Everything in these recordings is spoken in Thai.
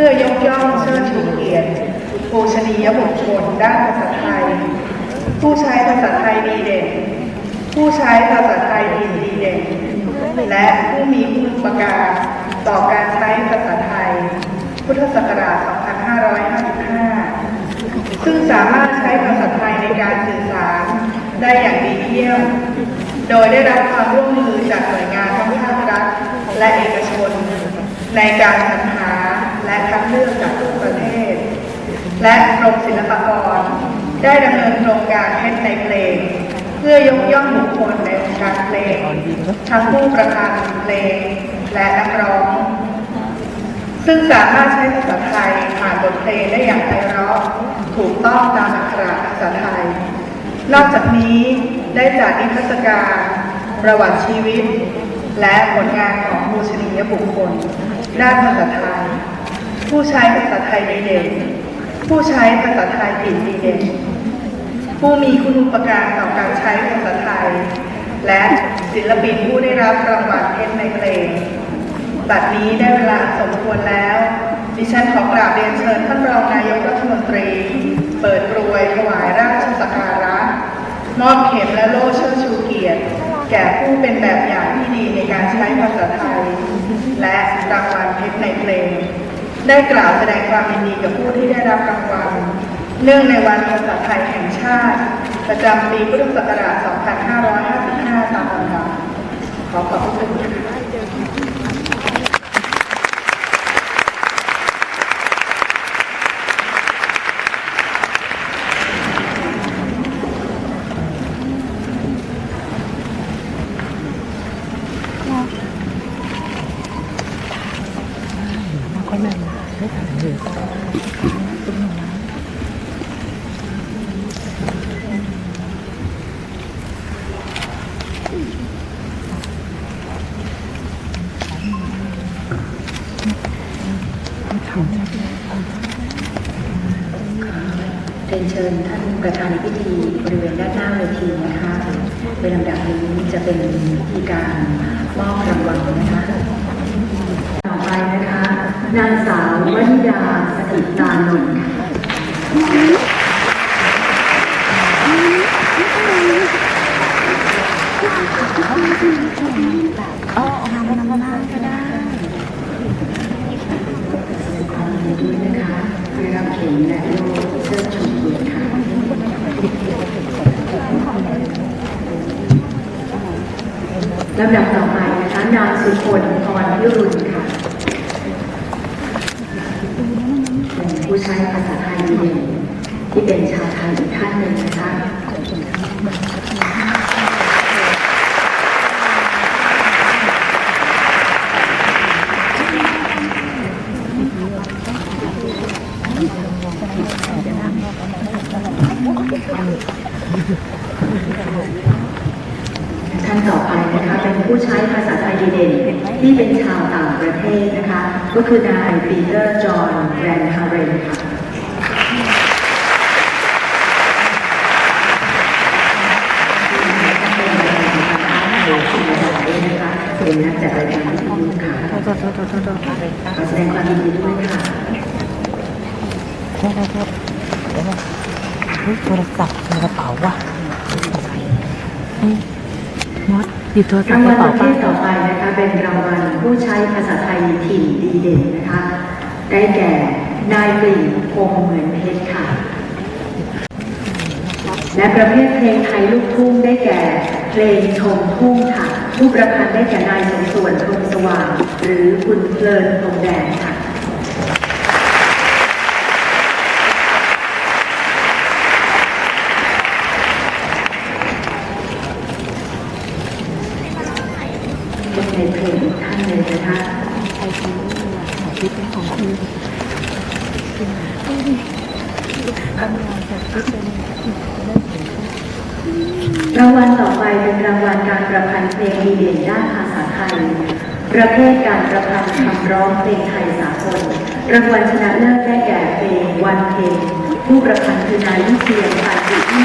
พื่อยกย่องเชิดชูเกียรติปูชนียบุคคลด้านภาษาไทย ผู้ใช้ภาษาไทยดีเด่น ผู้ใช้ภาษาไทยดีดีเด่น และผู้มีคุณอุปการต่อการใช้ภาษาไทย พุทธศักราช 2555 ซึ่งสามารถใช้ภาษาไทยในการสื่อสารได้อย่างดีเยี่ยม โดยได้รับความร่วมมือจากหน่วยงานทั้งภาครัฐและเอกชน ในการสรรหา และคัดเลือกจากทั่วประเทศ และกรมศิลปากร ได้ดำเนินโครงการเพชรในเพลง เพื่อยกย่องบุคคลในวงการเพลง ทั้งผู้ประพันธ์เพลง และนักร้อง ซึ่งสามารถใช้ภาษาไทยผ่านบทเพลงได้อย่างไพเราะถูกต้องตามอักขระภาษาไทย นอกจากนี้ได้จัดนิทรรศการประวัติชีวิต และผลงานของผู้ชนียบุคคลด้านภาษาไทย ผู้ใช้ภาษาไทยดีเด่น ผู้ใช้ภาษาไทยผิดดีเด่น ผู้มีคุณูปการต่อการใช้ภาษาไทย และศิลปินผู้ได้รับรางวัลเพชรในเพลงบัดนี้ได้เวลาสมควรแล้ว ดิฉันขอกราบเรียนเชิญท่านรองนายกรัฐมนตรี เปิดกรวยถวายราชสักการะ มอบเข็มและโล่เชิดชูเกียรติ แก่ผู้เป็นแบบอย่างที่ดีในการใช้ภาษาไทย และรางวัลเพชรในเพลง ได้กล่าวแสดงความยินดีกับผู้ที่ได้รับรางวัลเนื่องในวันภาษาไทยแห่งชาติ ประจำปีพุทธศักราช 2555 ตามลำดับขอขอบพระคุณค่ะ เรียนเชิญท่านประธานในพิธีบริเวณด้านหน้าเวทีนะคะเป็นลำดับนี้จะเป็นพิธีการมอบรางวัลนะคะต่อไปนะคะ นางสาววนิดาสถิตานนท์ค่ะเอาเลยด้วยนะคะได้รับเข็มและโล่เชิดชูเกียรติค่ะลำดับต่อไปนะคะนางสุคนพรพิรุณค่ะ ที่เป็นชาวไทยอีกท่านหนึ่งนะคะท่านต่อไปนะคะเป็นผู้ใช้ภาษาไทยดีเด่นที่เป็นชาวต่างประเทศนะคะ ก็คือนายปีเตอร์จอห์นแรนฮาเรนค่ะ เป็นนักจัดรายการวิทยุค่ะขอแสดงความยินดีด้วยค่ะโทษโทษโทษเดี๋ยวก่อนเฮ้ยโทรศัพท์ในกระเป๋าว่ะเฮ้ยมดหยิบโทรศัพท์งกระเป๋าระเภป้าทต่อไปนะคะเป็นรางวัลผู้ใช้ภาษาไทยถิ่นดีเด่นนะคะ ได้แก่นายกลิ่นคงเหมือนเพชรค่ะ และประเภทเพลงไทยลูกทุ่งได้แก่เพลงชมทุ่งค่ะ ผู้ประพันธ์ได้แก่นายสมส่วนพรหมสว่าง หรือคุณเพลินพรหมแดงค่ะเป็นในเพลงอีกท่านหนึ่งนะคะ รางวัลต่อไปเป็นรางวัลการประพันธ์เพลงดีเด่นด้านภาษาไทย ประเภทการประพันธ์คำร้องเพลงไทยสากล รางวัลชนะเลิศได้แก่เพลงวันเพลงผู้ประพันธ์คือนายวิเชียนปานจิตที่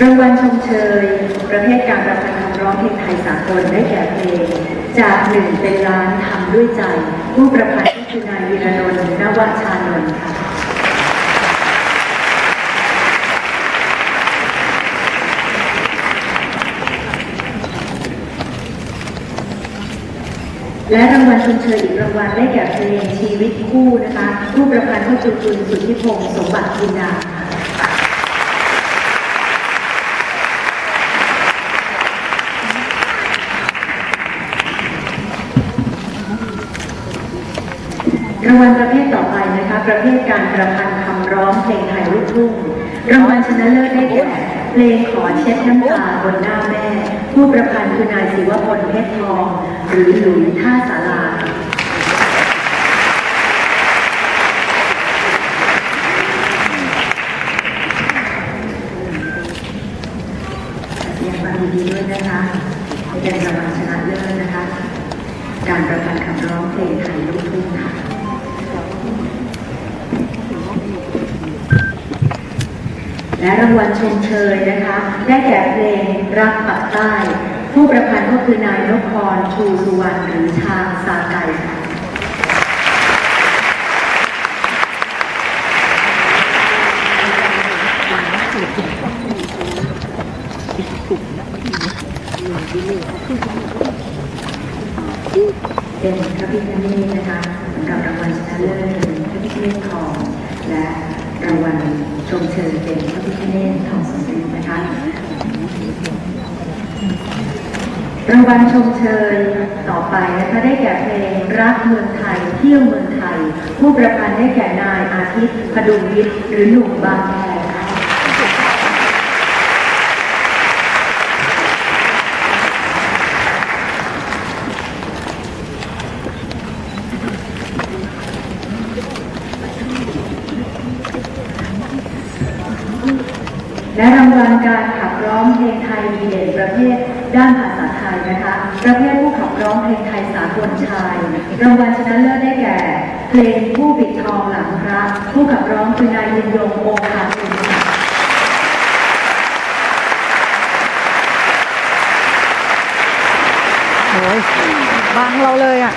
รางวัลชมเชย ประเภทการประพันธ์ ร้องเพลงไทยสากลได้แก่เพลง จากหนึ่งเป็นล้านทำด้วยใจ ผู้ประพันธ์ก็คือนายวีรนนท์นวชานนท์ค่ะและรางวัลชมเชยอีกรางวัลได้แก่เพลงชีวิตคู่นะคะ ผู้ประพันธ์ก็คือคุณสุทธิพงศ์สมบัติจินาค่ะ ประเภทการประพันธ์คำร้องเพลงไทยลูกทุ่งรางวัลชนะเลิศได้แก่เพลงขอเช็ดน้ำตาบนหน้าแม่ ผู้ประพันธ์คือนายศิวพลเพชรทอง หรือหลุยท่าสาราแสดงความยินดีด้วยนะคะเป็นรางวัลชนะเลิศนะคะ การประพันธ์คำร้องเพลงไทยลูกทุ่งค่ะ และรางวัลชมเชยนะคะ ได้แก่เพลงรักปักใต้ ผู้ประพันธ์ก็คือนายนพพรชูสุวรรณหรือชางซาไก่ค่ะเป็นพระพิฆเนศนะคะสำหรับรางวัลชนะเลิศเป็นพระพิฆเนศทอง และรางวัล ชมเชยเป็นพระพิฆเนศทองสมฤทธิ์นะคะรางวัลชมเชยต่อไปนะคะได้แก่เพลงรักเมืองไทยเที่ยวเมืองไทย ผู้ประพันธ์ได้แก่นายอาทิตย์พดุงวิทย์หรือหนุ่มบางแคค่ะ และรางวัลการขับร้องเพลงไทยดีเด่นประเภทด้านภาษาไทยนะคะประเภทผู้ขับร้องเพลงไทยสากลชาย รางวัลชนะเลิศได้แก่ เพลงผู้ปิดทองหลังพระผู้ขับร้องคือนายยินยงองค์คาคุณค่ะโอ้ยบังเราเลยอะ